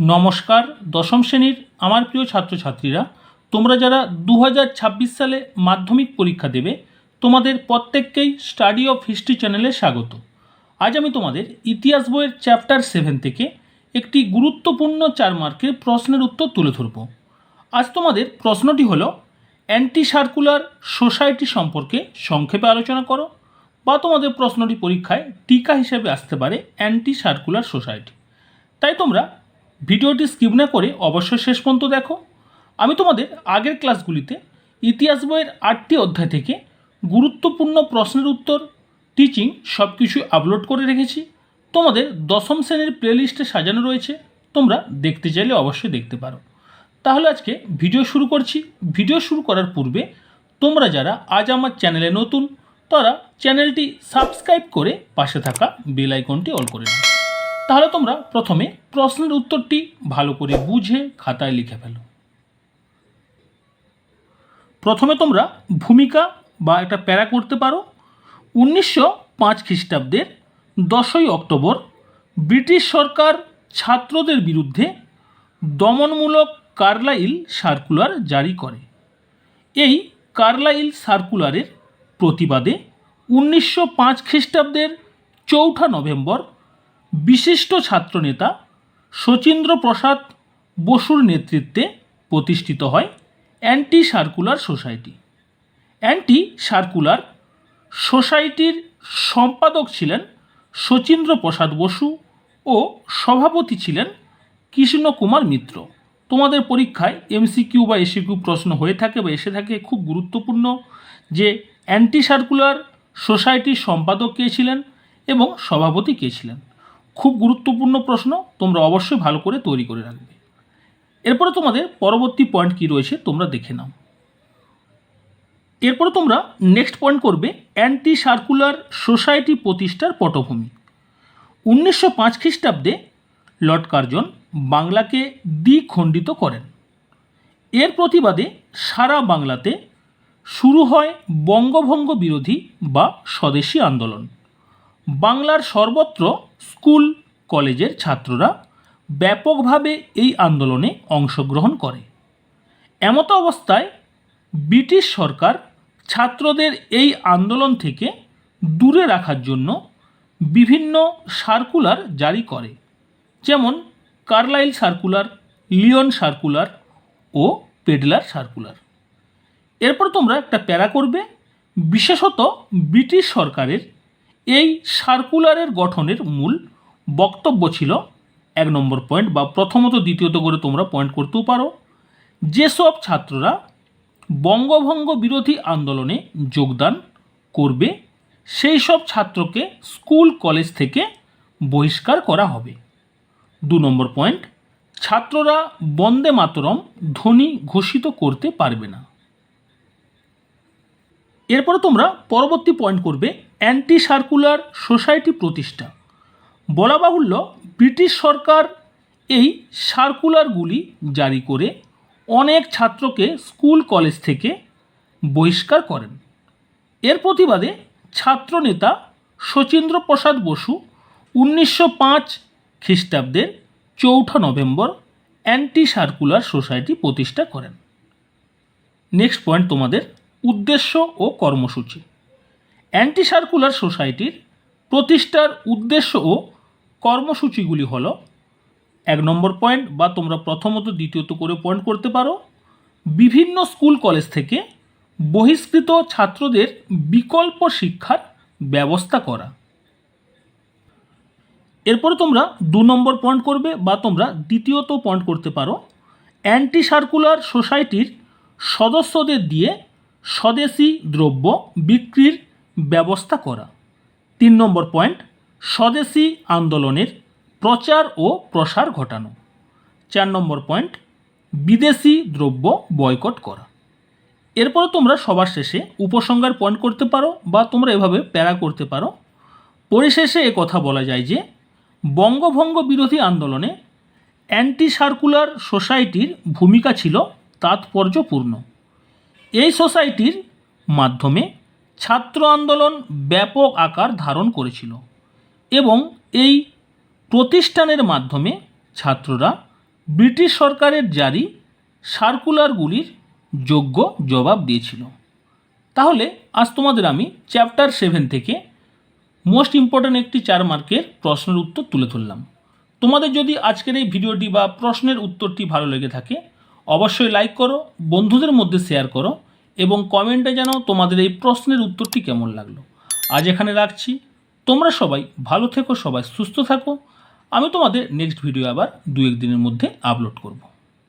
নমস্কার, দশম শ্রেণির আমার প্রিয় ছাত্রছাত্রীরা, তোমরা যারা দু হাজার ছাব্বিশ সালে মাধ্যমিক পরীক্ষা দেবে, তোমাদের প্রত্যেককেই স্টাডি অফ হিস্ট্রি চ্যানেলে স্বাগত। আজ আমি তোমাদের ইতিহাস বইয়ের চ্যাপ্টার সেভেন থেকে একটি গুরুত্বপূর্ণ চার মার্কের প্রশ্নের উত্তর তুলে ধরব। আজ তোমাদের প্রশ্নটি হলো অ্যান্টি সার্কুলার সোসাইটি সম্পর্কে সংক্ষেপে আলোচনা করো বা তোমাদের প্রশ্নটি পরীক্ষায় টিকা হিসেবে আসতে পারে অ্যান্টি সার্কুলার সোসাইটি তাই তোমরা ভিডিওটি স্কিপ না করে অবশ্যই শেষ পর্যন্ত দেখো। আমি তোমাদের আগের ক্লাসগুলিতে ইতিহাস বইয়ের আটটি অধ্যায় থেকে গুরুত্বপূর্ণ প্রশ্নের উত্তর টিচিং সব কিছু আপলোড করে রেখেছি। তোমাদের দশম শ্রেণির প্লেলিস্টে সাজানো রয়েছে। তোমরা দেখতে চাইলে অবশ্যই দেখতে পারো। তাহলে আজকে ভিডিও শুরু করছি। ভিডিও শুরু করার পূর্বে তোমরা যারা আজ আমার চ্যানেলে নতুন, তারা চ্যানেলটি সাবস্ক্রাইব করে পাশে থাকা বেল আইকনটি অল করে নাও। তাহলে তোমরা প্রথমে প্রশ্নের উত্তরটি ভালো করে বুঝে খাতায় লিখে ফেলো। প্রথমে তোমরা ভূমিকা বা একটা প্যারা করতে পারো। উনিশশো পাঁচ খ্রিস্টাব্দের দশই অক্টোবর ব্রিটিশ সরকার ছাত্রদের বিরুদ্ধে দমনমূলক কার্লাইল সার্কুলার জারি করে। এই কার্লাইল সার্কুলারের প্রতিবাদে উনিশশো পাঁচ খ্রিস্টাব্দের চৌঠা নভেম্বর বিশিষ্ট ছাত্রনেতা শচীন্দ্র প্রসাদ বসুর নেতৃত্বে প্রতিষ্ঠিত হয় anti circular society. Anti circular সোসাইটির সম্পাদক ছিলেন শচীন্দ্র প্রসাদ বসু ও সভাপতি ছিলেন কৃষ্ণ কুমার মিত্র। তোমাদের পরীক্ষায় এমসিকিউ বা এসিকিউ প্রশ্ন হয়ে থাকে বা এসে থাকে খুব গুরুত্বপূর্ণ যে অ্যান্টি সার্কুলার সোসাইটির সম্পাদক কে ছিলেন এবং সভাপতি কে ছিলেন। খুব গুরুত্বপূর্ণ প্রশ্ন, তোমরা অবশ্যই ভালো করে তৈরি করে রাখবে। এরপরে তোমাদের পরবর্তী পয়েন্ট কি রয়েছে, তোমরা দেখে নাও। এরপরে তোমরা নেক্সট পয়েন্ট করবে অ্যান্টি সার্কুলার সোসাইটি প্রতিষ্ঠার পটভূমি। উনিশশো পাঁচ খ্রিস্টাব্দে লর্ড কার্জন বাংলাকে দ্বিখণ্ডিত করেন। এর প্রতিবাদে সারা বাংলাতে শুরু হয় বঙ্গভঙ্গ বিরোধী বা স্বদেশী আন্দোলন। বাংলার সর্বত্র স্কুল, কলেজের ছাত্ররা ব্যাপকভাবে এই আন্দোলনে অংশগ্রহণ করে। এমত অবস্থায় ব্রিটিশ সরকার ছাত্রদের এই আন্দোলন থেকে দূরে রাখার জন্য বিভিন্ন সার্কুলার জারি করে, যেমন কার্লাইল সার্কুলার, লিওন সার্কুলার ও পেডলার সার্কুলার। এরপর তোমরা একটা প্যারা করবে, বিশেষত ব্রিটিশ সরকারের এই সার্কুলারের গঠনের মূল বক্তব্য ছিল এক নম্বর পয়েন্ট বা প্রথমত দ্বিতীয়ত করে তোমরা পয়েন্ট করতেও পারো। যেসব ছাত্ররা বঙ্গভঙ্গ বিরোধী আন্দোলনে যোগদান করবে সেই সব ছাত্রকে স্কুল, কলেজ থেকে বহিষ্কার করা হবে। দু নম্বর পয়েন্ট, ছাত্ররা বন্দে মাতরম ধ্বনি ঘোষিত করতে পারবে না। এরপরে তোমরা পরবর্তী পয়েন্ট করবে অ্যান্টি সার্কুলার সোসাইটি প্রতিষ্ঠা। বলা বাহুল্য, ব্রিটিশ সরকার এই সার্কুলারগুলি জারি করে অনেক ছাত্রকে স্কুল কলেজ থেকে বহিষ্কার করেন। এর প্রতিবাদে ছাত্রনেতা শচীন্দ্র প্রসাদ বসু উনিশশো পাঁচ খ্রিস্টাব্দের চৌঠা নভেম্বর অ্যান্টি সার্কুলার সোসাইটি প্রতিষ্ঠা করেন। নেক্সট পয়েন্ট তোমাদের উদ্দেশ্য ও কর্মসূচি। অ্যান্টি সার্কুলার সোসাইটির প্রতিষ্ঠার উদ্দেশ্য ও কর্মসূচিগুলি হল, এক নম্বর পয়েন্ট বা তোমরা প্রথমত দ্বিতীয়ত করে পয়েন্ট করতে পারো, বিভিন্ন স্কুল কলেজ থেকে বহিষ্কৃত ছাত্রদের বিকল্প শিক্ষার ব্যবস্থা করা। এরপরে তোমরা দু নম্বর পয়েন্ট করবে বা তোমরা দ্বিতীয়ত পয়েন্ট করতে পারো অ্যান্টি সার্কুলার সোসাইটির সদস্যদের দিয়ে স্বদেশি দ্রব্য বিক্রির ব্যবস্থা করা। তিন নম্বর পয়েন্ট, স্বদেশি আন্দোলনের প্রচার ও প্রসার ঘটানো। চার নম্বর পয়েন্ট, বিদেশি দ্রব্য বয়কট করা। এরপর তোমরা সবার শেষে উপসংহার পয়েন্ট করতে পারো বা তোমরা এভাবে প্যারা করতে পারো। পরিশেষে এ কথা বলা যায় যে, বঙ্গভঙ্গ বিরোধী আন্দোলনে অ্যান্টি সার্কুলার সোসাইটির ভূমিকা ছিল তাৎপর্যপূর্ণ। এই সোসাইটির মাধ্যমে ছাত্র আন্দোলন ব্যাপক আকার ধারণ করেছিল এবং এই প্রতিষ্ঠানের মাধ্যমে ছাত্ররা ব্রিটিশ সরকারের জারি সার্কুলারগুলির যোগ্য জবাব দিয়েছিল। তাহলে আজ তোমাদের আমি চ্যাপ্টার সেভেন থেকে মোস্ট ইম্পর্ট্যান্ট একটি চার মার্কের প্রশ্নের উত্তর তুলে ধরলাম। তোমাদের যদি আজকের এই ভিডিওটি বা প্রশ্নের উত্তরটি ভালো লেগে থাকে অবশ্যই লাইক করো, বন্ধুদের মধ্যে শেয়ার করো এবং কমেন্টে জানাও তোমাদের এই প্রশ্নের উত্তরটি কেমন লাগল। আজ এখানে রাখছি। তোমরা সবাই ভালো থেকো, সবাই সুস্থ থাকো। আমি তোমাদের নেক্সট ভিডিও আবার দু এক দিনের মধ্যে আপলোড করব।